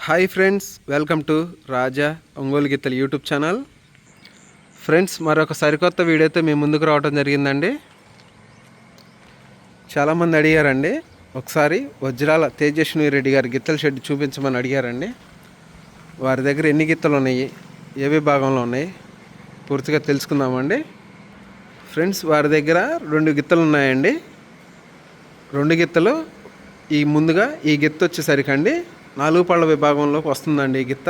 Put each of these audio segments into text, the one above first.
Hi friends welcome to Raja Ongolu Geethalu YouTube channel friends మరొక సరికొత్త వీడియోతో మీ ముందుకు రావడం జరిగిందండి. చాలామంది అడిగారండి. ఒకసారి వజ్రాల తేజస్విని రెడ్డి గారి గిత్తల షెడ్ చూపించమని అడిగారండి. వారి దగ్గర ఎన్ని గిత్తలు ఉన్నాయి? ఏ విభాగంలో ఉన్నాయి? పూర్తిగా తెలుసుకుందామండి. ఫ్రెండ్స్ వారి దగ్గర రెండు గిత్తలు ఉన్నాయండి. రెండు గిత్తలు ఈ ముందుగా ఈ గిత్త వచ్చేసరికి అండి నాలుగు పళ్ళ విభాగంలోకి వస్తుందండి ఈ గిత్త.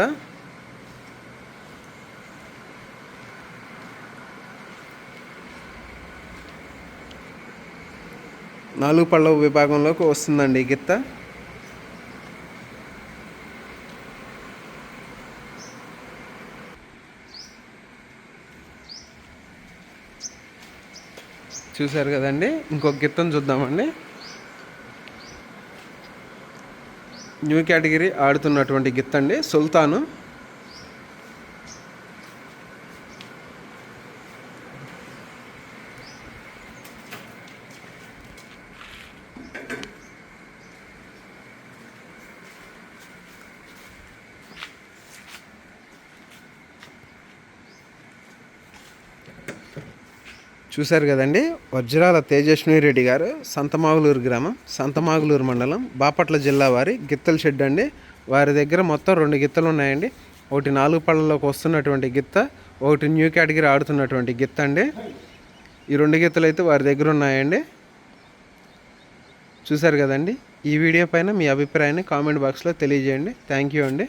నాలుగు పళ్ళ విభాగంలోకి వస్తుందండి ఈ గిత్త. చూశారు కదండి? ఇంకొక గిత్తను చూద్దామండి. న్యూ కేటగిరీ ఆడుతున్నటువంటి గిత్తండి సుల్తాను. చూశారు కదండి వజ్రాల తేజస్విని రెడ్డి గారు సంతమాగులూరు గ్రామం సంతమాగులూరు మండలం బాపట్ల జిల్లా వారి గిత్తల షెడ్ అండి. వారి దగ్గర మొత్తం రెండు గిత్తలు ఉన్నాయండి. ఒకటి నాలుగు పళ్ళలోకి వస్తున్నటువంటి గిత్త ఒకటి న్యూ కేటగిరీ ఆడుతున్నటువంటి గిత్త అండి. ఈ రెండు గిత్తలు అయితే వారి దగ్గర ఉన్నాయండి. చూశారు కదండి ఈ వీడియో పైన మీ అభిప్రాయాన్ని కామెంట్ బాక్స్లో తెలియజేయండి. థ్యాంక్ యూ అండి.